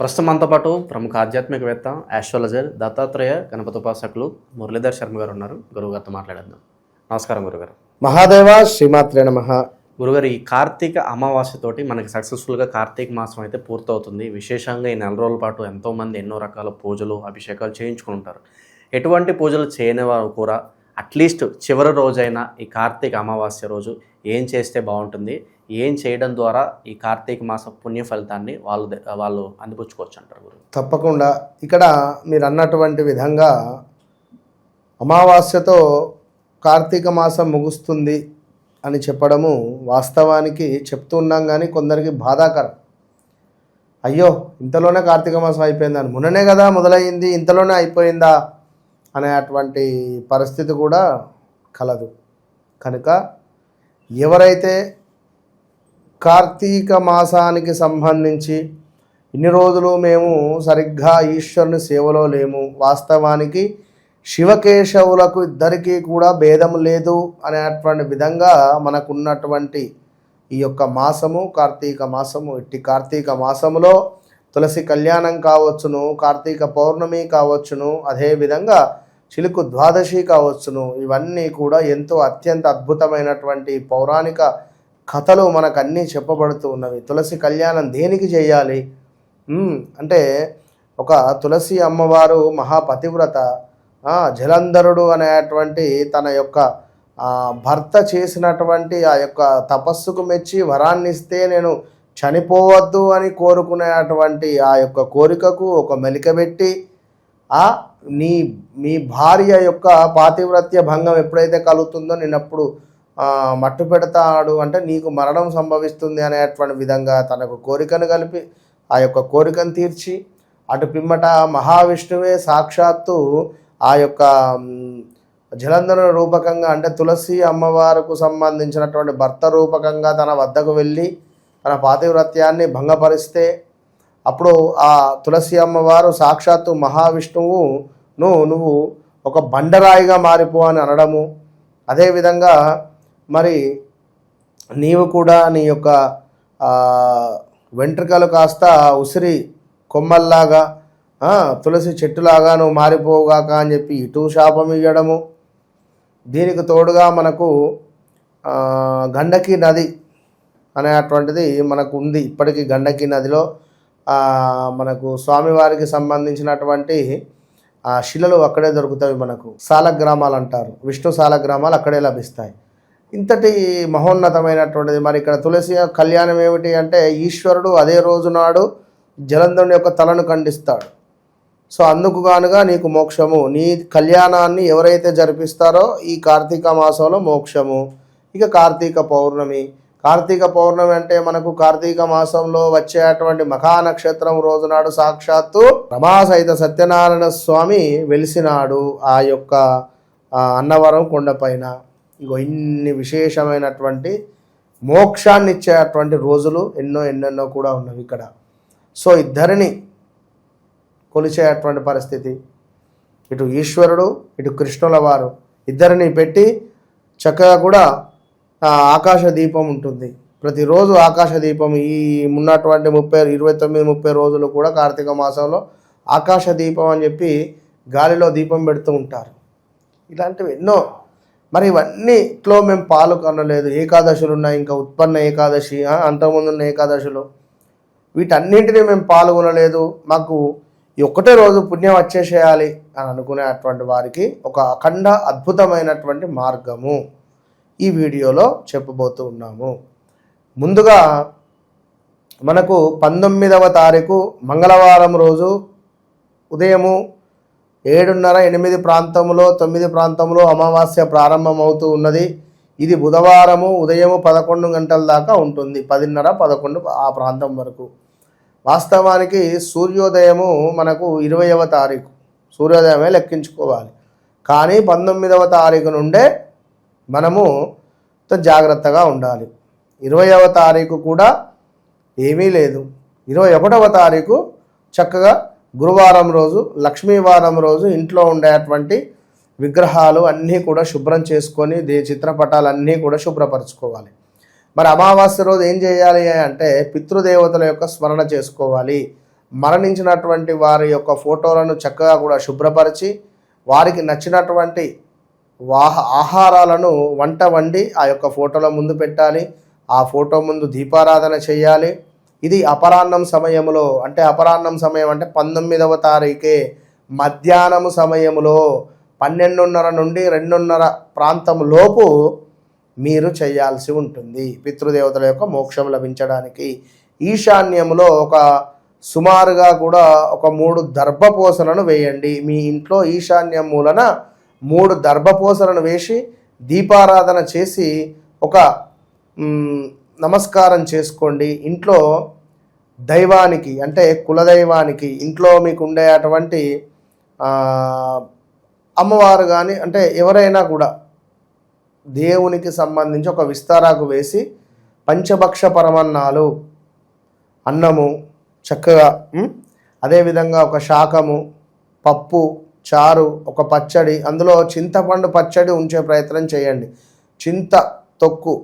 ప్రస్తుతం మనతో పాటు ప్రముఖ ఆధ్యాత్మికవేత్త ఆస్ట్రాలజర్ దత్తాత్రేయ గణపతి ఉపాసకులు మురళీధర్ శర్మ గారు ఉన్నారు. గురువుగారితో మాట్లాడేద్దాం. నమస్కారం గురుగారు. మహాదేవ శ్రీమాత్రే నమ. గురుగారు ఈ కార్తీక అమావాస్యతోటి మనకి సక్సెస్ఫుల్గా కార్తీక మాసం అయితే పూర్తవుతుంది. విశేషంగా ఈ నెల రోజుల పాటు ఎంతోమంది ఎన్నో రకాల పూజలు అభిషేకాలు చేయించుకుని ఉంటారు. ఎటువంటి పూజలు చేయని వారు కూడా అట్లీస్ట్ చివరి రోజైన ఈ కార్తీక అమావాస్య రోజు ఏం చేస్తే బాగుంటుంది? ఏం చేయడం ద్వారా ఈ కార్తీక మాస పుణ్య ఫలితాన్ని వాళ్ళు వాళ్ళు అందిపుచ్చుకోవచ్చు అంటారు గురు. తప్పకుండా. ఇక్కడ మీరు అన్నటువంటి విధంగా అమావాస్యతో కార్తీక మాసం ముగుస్తుంది అని చెప్పడము వాస్తవానికి చెప్తూ ఉన్నాం కానీ కొందరికి బాధాకరం. అయ్యో ఇంతలోనే కార్తీక మాసం అయిపోయిందని. మొన్ననే కదా మొదలైంది ఇంతలోనే అయిపోయిందా అనేటువంటి పరిస్థితి కూడా కలదు. కనుక ఎవరైతే కార్తీక మాసానికి సంబంధించి ఇన్ని రోజులు మేము సరిగ్గా ఈశ్వరుని సేవలో లేము. వాస్తవానికి శివకేశవులకు ఇద్దరికీ కూడా భేదం లేదు అనేటువంటి విధంగా మనకున్నటువంటి ఈ యొక్క మాసము కార్తీక మాసము ఇట్టి కార్తీక మాసములో తులసి కళ్యాణం కావచ్చును కార్తీక పౌర్ణమి కావచ్చును అదేవిధంగా చిలుకు ద్వాదశి కావచ్చును. ఇవన్నీ కూడా ఎంతో అత్యంత అద్భుతమైనటువంటి పౌరాణిక కథలు మనకు అన్నీ చెప్పబడుతూ ఉన్నవి. తులసి కళ్యాణం దేనికి చేయాలి? అంటే ఒక తులసి అమ్మవారు మహాపతివ్రత జలంధరుడు అనేటువంటి తన యొక్క భర్త చేసినటువంటి ఆ యొక్క తపస్సుకు మెచ్చి వరాన్ని ఇస్తే నేను చనిపోవద్దు అని కోరుకునేటువంటి ఆ యొక్క కోరికకు ఒక మెలికబెట్టి ఆ నీ మీ భార్య యొక్క పాతివ్రత్య భంగం ఎప్పుడైతే కలుగుతుందో నేనప్పుడు అప్పుడు మట్టు పెడతాడు అంటే నీకు మరణం సంభవిస్తుంది అనేటువంటి విధంగా తనకు కోరికను కలిపి ఆ యొక్క కోరికను తీర్చి అటు పిమ్మట మహావిష్ణువే సాక్షాత్తు ఆ యొక్క జలంధర రూపకంగా అంటే తులసి అమ్మవారుకు సంబంధించినటువంటి భర్త రూపకంగా తన వద్దకు వెళ్ళి తన పాతివ్రత్యాన్ని భంగపరిస్తే అప్పుడు ఆ తులసి అమ్మవారు సాక్షాత్తు మహావిష్ణువు నువ్వు ఒక బండరాయిగా మారిపో అని అనడము. అదేవిధంగా మరి నీవు కూడా నీ యొక్క వెంట్రుకలు కాస్త ఉసిరి కొమ్మల్లాగా తులసి చెట్టులాగా నువ్వు మారిపోగాక అని చెప్పి ఇటు శాపం ఇవ్వడము. దీనికి తోడుగా మనకు గండకి నది అనేటువంటిది మనకు ఉంది ఇప్పటికీ గండకి నదిలో. మనకు స్వామివారికి సంబంధించినటువంటి ఆ శిలలు అక్కడే దొరుకుతాయి మనకు. సాలగ్రామాలు అంటారు. విష్ణు సాలగ్రామాలు అక్కడే లభిస్తాయి. ఇంతటి మహోన్నతమైనటువంటిది. మరి ఇక్కడ తులసి కళ్యాణం ఏమిటి అంటే ఈశ్వరుడు అదే రోజు నాడు జలంధరుని యొక్క తలను ఖండిస్తాడు. సో అందుకు గానుగా నీకు మోక్షము. నీ కళ్యాణాన్ని ఎవరైతే జరిపిస్తారో ఈ కార్తీక మాసంలో మోక్షము. ఇక కార్తీక పౌర్ణమి. కార్తీక పౌర్ణమి అంటే మనకు కార్తీక మాసంలో వచ్చేటువంటి మఖా నక్షత్రం రోజునాడు సాక్షాత్తు రమాసహిత సత్యనారాయణ స్వామి వెలిసినాడు ఆ యొక్క అన్నవరం కొండపైన. ఇగో ఇన్ని విశేషమైనటువంటి మోక్షాన్ని ఇచ్చేటువంటి రోజులు ఎన్నో ఎన్నెన్నో కూడా ఉన్నవి ఇక్కడ. సో ఇద్దరిని కొలిచేటువంటి పరిస్థితి. ఇటు ఈశ్వరుడు ఇటు కృష్ణుల వారు ఇద్దరిని పెట్టి చక్కగా కూడా ఆకాశ దీపం ఉంటుంది. ప్రతిరోజు ఆకాశ దీపం ఈ ఉన్నటువంటి ముప్పై ఇరవై తొమ్మిది ముప్పై రోజులు కూడా కార్తీక మాసంలో ఆకాశ దీపం అని చెప్పి గాలిలో దీపం పెడుతూ ఉంటారు. ఇలాంటివి ఎన్నో మరి ఇవన్నీట్లో మేము పాలు కనలేదు. ఏకాదశులు ఉన్నాయి ఇంకా ఉత్పన్న ఏకాదశి అంతకుముందు ఉన్న ఏకాదశులు. వీటన్నింటినీ మేము పాల్గొనలేదు మాకు ఈ ఒక్కటే రోజు పుణ్యం వచ్చేసేయాలి అని అనుకునేటువంటి వారికి ఒక అఖండ అద్భుతమైనటువంటి మార్గము ఈ వీడియోలో చెప్పబోతూ ఉన్నాము. ముందుగా మనకు పంతొమ్మిదవ తారీఖు మంగళవారం రోజు ఉదయము ఏడున్నర ఎనిమిది ప్రాంతంలో తొమ్మిది ప్రాంతంలో అమావాస్య ప్రారంభమవుతూ ఉన్నది. ఇది బుధవారము ఉదయము పదకొండు గంటల దాకా ఉంటుంది. పదిన్నర పదకొండు ఆ ప్రాంతం వరకు. వాస్తవానికి సూర్యోదయము మనకు ఇరవయవ తారీఖు. సూర్యోదయమే లెక్కించుకోవాలి. కానీ పంతొమ్మిదవ తారీఖు నుండే మనము జాగ్రత్తగా ఉండాలి. ఇరవయవ తారీఖు కూడా ఏమీ లేదు. ఇరవై ఒకటవ తారీఖు చక్కగా గురువారం రోజు లక్ష్మీవారం రోజు ఇంట్లో ఉండేటువంటి విగ్రహాలు అన్నీ కూడా శుభ్రం చేసుకొని దే చిత్రపటాలన్నీ కూడా శుభ్రపరచుకోవాలి. మరి అమావాస్య రోజు ఏం చేయాలి అంటే పితృదేవతల యొక్క స్మరణ చేసుకోవాలి. మరణించినటువంటి వారి యొక్క ఫోటోలను చక్కగా కూడా శుభ్రపరిచి వారికి నచ్చినటువంటి వాహ ఆహారాలను వంట వండి ఆ యొక్క ఫోటోల ముందు పెట్టాలి. ఆ ఫోటో ముందు దీపారాధన చేయాలి. ఇది అపరాహ్నం సమయంలో అంటే అపరాహ్నం సమయం అంటే పంతొమ్మిదవ తారీఖే. మధ్యాహ్నము సమయములో పన్నెండున్నర నుండి రెండున్నర ప్రాంతం లోపు మీరు చేయాల్సి ఉంటుంది. పితృదేవతల యొక్క మోక్షం లభించడానికి. ఈశాన్యంలో ఒక సుమారుగా కూడా ఒక మూడు దర్భపోసలను వేయండి. మీ ఇంట్లో ఈశాన్యం మూలన మూడు దర్భపోసలను వేసి దీపారాధన చేసి ఒక నమస్కారం చేసుకోండి. ఇంట్లో దైవానికి అంటే కులదైవానికి ఇంట్లో మీకు ఉండే అటువంటి అమ్మవారు కానీ అంటే ఎవరైనా కూడా దేవునికి సంబంధించి ఒక విస్తారాకు వేసి పంచభక్ష పరమన్నాలు అన్నము చక్కగా అదేవిధంగా ఒక శాకము పప్పు చారు ఒక పచ్చడి అందులో చింతపండు పచ్చడి ఉంచే ప్రయత్నం చేయండి. చింత తొక్కు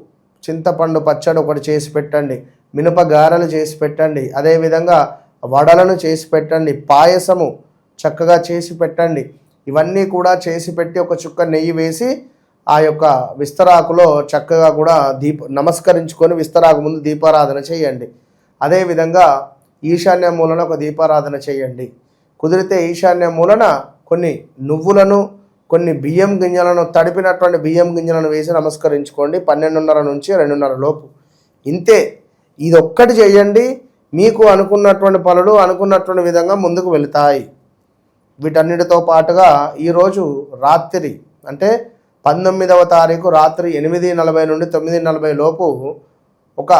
చింతపండు పచ్చడి ఒకటి చేసి పెట్టండి. మినప గారెలు చేసి పెట్టండి. అదేవిధంగా వడలను చేసి పెట్టండి. పాయసము చక్కగా చేసి పెట్టండి. ఇవన్నీ కూడా చేసి పెట్టి ఒక చుక్క నెయ్యి వేసి ఆ యొక్క విస్తరాకులో చక్కగా కూడా దీప నమస్కరించుకొని విస్తరాకు ముందు దీపారాధన చేయండి. అదేవిధంగా ఈశాన్య మూలన ఒక దీపారాధన చేయండి. కుదిరితే ఈశాన్య మూలన కొన్ని నువ్వులను కొన్ని బియ్యం గింజలను తడిపినటువంటి బియ్యం గింజలను వేసి నమస్కరించుకోండి. పన్నెండున్నర నుంచి రెండున్నర లోపు. ఇంతే. ఇది ఒక్కటి చేయండి. మీకు అనుకున్నటువంటి పనులు అనుకున్నటువంటి విధంగా ముందుకు వెళతాయి. వీటన్నిటితో పాటుగా ఈరోజు రాత్రి అంటే పంతొమ్మిదవ తారీఖు రాత్రి ఎనిమిది నలభై నుండి తొమ్మిది నలభై లోపు ఒక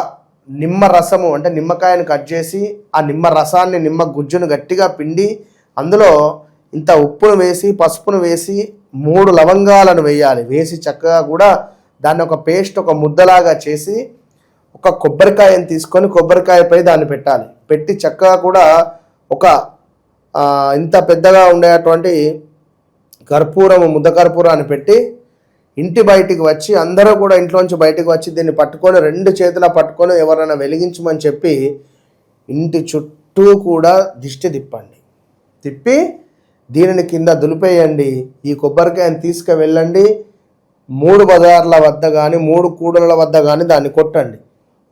నిమ్మ రసము అంటే నిమ్మకాయను కట్ చేసి ఆ నిమ్మ రసాన్ని నిమ్మ గుజ్జును గట్టిగా పిండి అందులో ఇంత ఉప్పును వేసి పసుపును వేసి మూడు లవంగాలను వేయాలి. వేసి చక్కగా కూడా దాన్ని ఒక పేస్ట్ ఒక ముద్దలాగా చేసి ఒక కొబ్బరికాయని తీసుకొని కొబ్బరికాయపై దాన్ని పెట్టాలి. పెట్టి చక్కగా కూడా ఒక ఇంత పెద్దగా ఉండేటువంటి కర్పూరము ముద్ద కర్పూరాన్ని పెట్టి ఇంటి బయటికి వచ్చి అందరూ కూడా ఇంట్లోంచి బయటకు వచ్చి దీన్ని పట్టుకొని రెండు చేతుల పట్టుకొని ఎవరైనా వెలిగించమని చెప్పి ఇంటి చుట్టూ కూడా దిష్టి తిప్పండి. తిప్పి దీనిని కింద దులిపేయండి. ఈ కొబ్బరికాయని తీసుకువెళ్ళండి. మూడు బజార్ల వద్ద కానీ మూడు కూడల వద్ద కానీ దాన్ని కొట్టండి.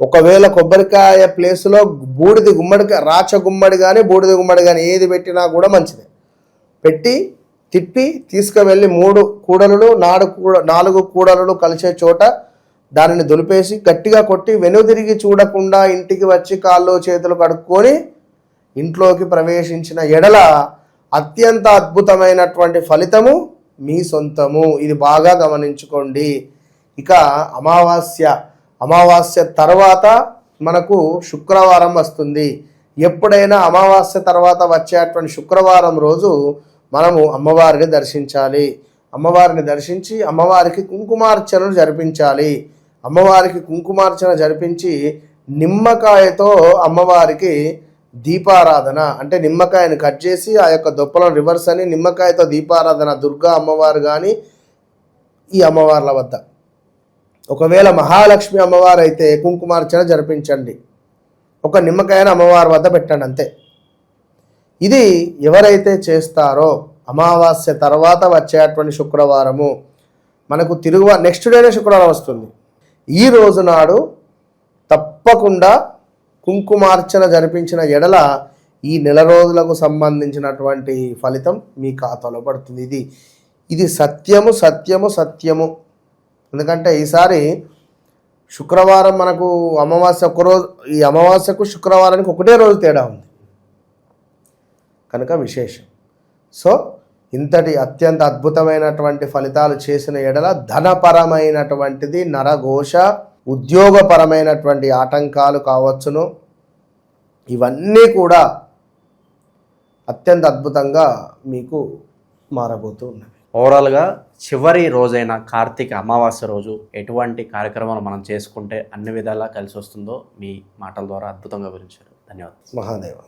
ఒకవేళ కొబ్బరికాయ ప్లేస్లో బూడిది గుమ్మడికాయ రాచ గుమ్మడి కానీ బూడిద గుమ్మడి కానీ ఏది పెట్టినా కూడా మంచిదే. పెట్టి తిప్పి తీసుకువెళ్ళి మూడు కూడలు నాడు కూడ నాలుగు కూడలు కలిసే చోట దానిని దులిపేసి గట్టిగా కొట్టి వెనుదిరిగి చూడకుండా ఇంటికి వచ్చి కాళ్ళు చేతులు కడుక్కొని ఇంట్లోకి ప్రవేశించిన ఎడల అత్యంత అద్భుతమైనటువంటి ఫలితము మీ సొంతము. ఇది బాగా గమనించుకోండి. ఇక అమావాస్య. అమావాస్య తర్వాత మనకు శుక్రవారం వస్తుంది. ఎప్పుడైనా అమావాస్య తర్వాత వచ్చేటువంటి శుక్రవారం రోజు మనము అమ్మవారిని దర్శించాలి. అమ్మవారిని దర్శించి అమ్మవారికి కుంకుమార్చనలు జరిపించాలి. అమ్మవారికి కుంకుమార్చన జరిపించి నిమ్మకాయతో అమ్మవారికి దీపారాధన అంటే నిమ్మకాయని కట్ చేసి ఆ యొక్క దొప్పలను రివర్స్ అని నిమ్మకాయతో దీపారాధన దుర్గా అమ్మవారు కానీ ఈ అమ్మవార్ల వద్ద. ఒకవేళ మహాలక్ష్మి అమ్మవారు అయితే కుంకుమార్చన జరిపించండి. ఒక నిమ్మకాయను అమ్మవారి వద్ద పెట్టండి అంతే. ఇది ఎవరైతే చేస్తారో అమావాస్య తర్వాత వచ్చేటువంటి శుక్రవారము మనకు తిరుగు నెక్స్ట్ డేనే శుక్రవారం వస్తుంది. ఈ రోజు నాడు తప్పకుండా కుంకుమార్చన జరిపించిన ఎడల ఈ నెల రోజులకు సంబంధించినటువంటి ఫలితం మీ ఖాతాలో పడుతుంది. ఇది ఇది సత్యము సత్యము సత్యము. ఎందుకంటే ఈసారి శుక్రవారం మనకు అమావాస్య ఒకరోజు ఈ అమావాస్యకు శుక్రవారానికి ఒకటే రోజు తేడా ఉంది. కనుక విశేషం. సో ఇంతటి అత్యంత అద్భుతమైనటువంటి ఫలితాలు చేసిన ఎడల ధనపరమైనటువంటిది నరఘోష ఉద్యోగపరమైనటువంటి ఆటంకాలు కావచ్చును. ఇవన్నీ కూడా అత్యంత అద్భుతంగా మీకు మారబోతూ ఉన్నవి. ఓవరాల్గా చివరి రోజైన కార్తీక అమావాస్య రోజు ఎటువంటి కార్యక్రమాలు మనం చేసుకుంటే అన్ని విధాలా కలిసి వస్తుందో మీ మాటల ద్వారా అద్భుతంగా వివరించారు. ధన్యవాదాలు. మహాదేవ.